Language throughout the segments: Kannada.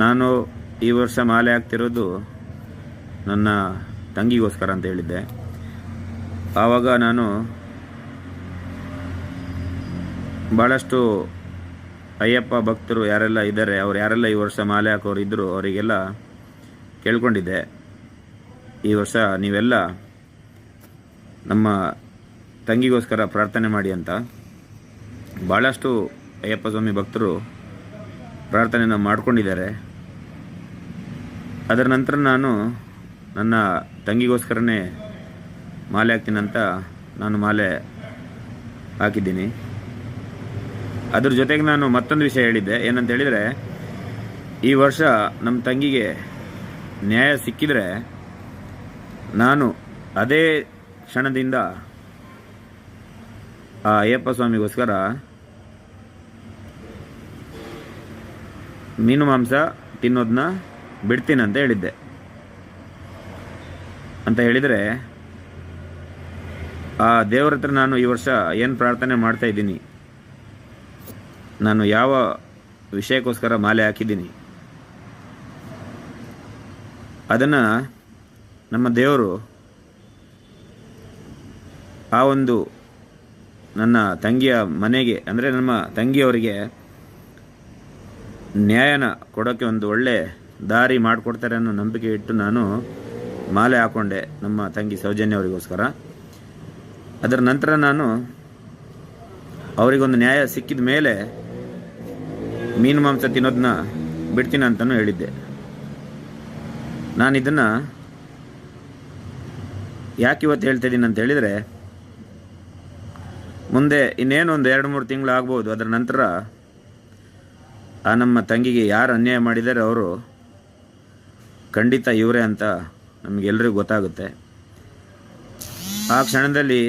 ನಾನು ಈ ವರ್ಷ ಮಾಲೆ ಹಾಕ್ತಿರೋದು ನನ್ನ ತಂಗಿಗೋಸ್ಕರ ಅಂತ ಹೇಳಿದ್ದೆ. ಆವಾಗ ನಾನು ಭಾಳಷ್ಟು ಅಯ್ಯಪ್ಪ ಭಕ್ತರು ಯಾರೆಲ್ಲ ಇದ್ದಾರೆ, ಅವ್ರು ಯಾರೆಲ್ಲ ಈ ವರ್ಷ ಮಾಲೆ ಹಾಕೋರು ಇದ್ದರು ಅವರಿಗೆಲ್ಲ ಕೇಳ್ಕೊಂಡಿದ್ದೆ. ಈ ವರ್ಷ ನೀವೆಲ್ಲ ನಮ್ಮ ತಂಗಿಗೋಸ್ಕರ ಪ್ರಾರ್ಥನೆ ಮಾಡಿ ಅಂತ. ಭಾಳಷ್ಟು ಅಯ್ಯಪ್ಪ ಸ್ವಾಮಿ ಭಕ್ತರು ಪ್ರಾರ್ಥನೆಯನ್ನು ಮಾಡ್ಕೊಂಡಿದ್ದಾರೆ. ಅದರ ನಂತರ ನಾನು ನನ್ನ ತಂಗಿಗೋಸ್ಕರನೇ ಮಾಲೆ ಹಾಕ್ತೀನಂತ ನಾನು ಮಾಲೆ ಹಾಕಿದ್ದೀನಿ. ಅದ್ರ ಜೊತೆಗೆ ನಾನು ಮತ್ತೊಂದು ವಿಷಯ ಹೇಳಿದ್ದೆ. ಏನಂತ ಹೇಳಿದರೆ ಈ ವರ್ಷ ನಮ್ಮ ತಂಗಿಗೆ ನ್ಯಾಯ ಸಿಕ್ಕಿದರೆ ನಾನು ಅದೇ ಕ್ಷಣದಿಂದ ಆ ಅಯ್ಯಪ್ಪ ಸ್ವಾಮಿಗೋಸ್ಕರ ಮೀನು ಮಾಂಸ ತಿನ್ನೋದನ್ನ ಬಿಡ್ತೀನಿ ಅಂತ ಹೇಳಿದ್ದೆ. ಅಂತ ಹೇಳಿದರೆ, ಆ ದೇವರ ಹತ್ರ ನಾನು ಈ ವರ್ಷ ಏನು ಪ್ರಾರ್ಥನೆ ಮಾಡ್ತಾ ಇದ್ದೀನಿ, ನಾನು ಯಾವ ವಿಷಯಕ್ಕೋಸ್ಕರ ಮಾಲೆ ಹಾಕಿದ್ದೀನಿ, ಅದನ್ನು ನಮ್ಮ ದೇವರು ಆ ಒಂದು ನನ್ನ ತಂಗಿಯ ಮನೆಗೆ, ಅಂದರೆ ನಮ್ಮ ತಂಗಿಯವರಿಗೆ ನ್ಯಾಯನ ಕೊಡೋಕ್ಕೆ ಒಂದು ಒಳ್ಳೆ ದಾರಿ ಮಾಡಿಕೊಡ್ತಾರೆ ಅನ್ನೋ ನಂಬಿಕೆ ಇಟ್ಟು ನಾನು ಮಾಲೆ ಹಾಕ್ಕೊಂಡೆ ನಮ್ಮ ತಂಗಿ ಸೌಜನ್ಯ ಅವರಿಗೋಸ್ಕರ. ಅದರ ನಂತರ ನಾನು ಅವರಿಗೊಂದು ನ್ಯಾಯ ಸಿಕ್ಕಿದ ಮೇಲೆ ಮೀನು ಮಾಂಸ ತಿನ್ನೋದನ್ನ ಬಿಡ್ತೀನಿ ಅಂತಲೂ ಹೇಳಿದ್ದೆ. ನಾನು ಇದನ್ನು ಯಾಕೆ ಇವತ್ತು ಹೇಳ್ತಾ ಇದ್ದೀನಿ ಅಂತ ಹೇಳಿದರೆ, ಮುಂದೆ ಇನ್ನೇನು ಒಂದು ಎರಡು ಮೂರು ತಿಂಗಳು ಆಗ್ಬೋದು ಅದರ ನಂತರ ಆ ನಮ್ಮ ತಂಗಿಗೆ ಯಾರು ಅನ್ಯಾಯ ಮಾಡಿದ್ದಾರೆ ಅವರು ಖಂಡಿತ ಇವರೇ ಅಂತ ನಮಗೆಲ್ಲರಿಗೂ ಗೊತ್ತಾಗುತ್ತೆ. ಆ ಕ್ಷಣದಲ್ಲಿ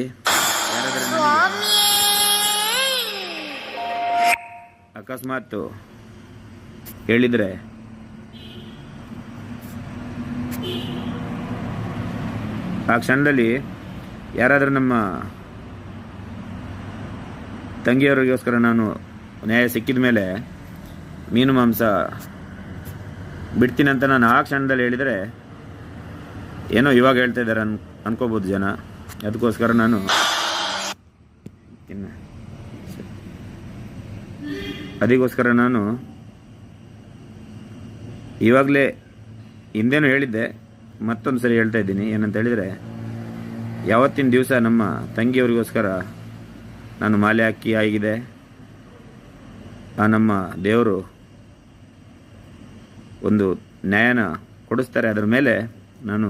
ಅಕಸ್ಮಾತ್ ಹೇಳಿದರೆ ಆ ಕ್ಷಣದಲ್ಲಿ ಯಾರಾದರೂ ನಮ್ಮ ತಂಗಿಯವರಿಗೋಸ್ಕರ ನಾನು ನ್ಯಾಯ ಸಿಕ್ಕಿದ ಮೇಲೆ ಮೀನು ಮಾಂಸ ಬಿಡ್ತೀನಿ ಅಂತ ನಾನು ಆ ಕ್ಷಣದಲ್ಲಿ ಹೇಳಿದರೆ ಏನೋ ಇವಾಗ ಹೇಳ್ತಾ ಇದ್ದಾರೆ ಅನ್, ಅನ್ಕೋಬೋದು ಜನ. ಅದಕ್ಕೋಸ್ಕರ ನಾನು ಅದಕ್ಕೋಸ್ಕರ ನಾನು ಇವಾಗಲೇ ಹಿಂದೇನು ಹೇಳಿದ್ದೆ, ಮತ್ತೊಂದು ಸರಿ ಹೇಳ್ತಾ ಇದ್ದೀನಿ. ಏನಂತ ಹೇಳಿದರೆ, ಯಾವತ್ತಿನ ದಿವಸ ನಮ್ಮ ತಂಗಿಯವರಿಗೋಸ್ಕರ ನಾನು ಮಾಲೆ ಹಾಕಿ ಆಗಿದೆ. ಆ ನಮ್ಮ ದೇವರು ಒಂದು ನ್ಯಾಯನ ಕೊಡಿಸ್ತಾರೆ. ಅದರ ಮೇಲೆ ನಾನು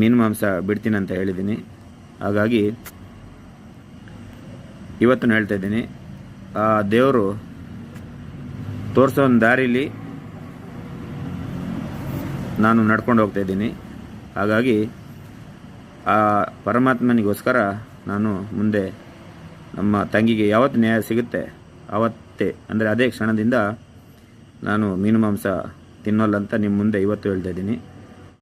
ಮೀನು ಮಾಂಸ ಬಿಡ್ತೀನಿ ಅಂತ ಹೇಳಿದ್ದೀನಿ. ಹಾಗಾಗಿ ಇವತ್ತು ಹೇಳ್ತಾ ಇದ್ದೀನಿ. ಆ ದೇವರು ತೋರಿಸೋ ಒಂದು ದಾರಿಲಿ ನಾನು ನಡ್ಕೊಂಡು ಹೋಗ್ತಾ ಇದ್ದೀನಿ. ಹಾಗಾಗಿ ಆ ಪರಮಾತ್ಮನಿಗೋಸ್ಕರ ನಾನು ಮುಂದೆ ನಮ್ಮ ತಂಗಿಗೆ ಯಾವತ್ತು ನ್ಯಾಯ ಸಿಗುತ್ತೆ, ಆವತ್ತೇ, ಅಂದರೆ ಅದೇ ಕ್ಷಣದಿಂದ ನಾನು ಮೀನು ಮಾಂಸ ತಿನ್ನೋಲ್ಲ ಅಂತ ನಿಮ್ಮ ಮುಂದೆ ಇವತ್ತು ಹೇಳ್ತಾ ಇದ್ದೀನಿ.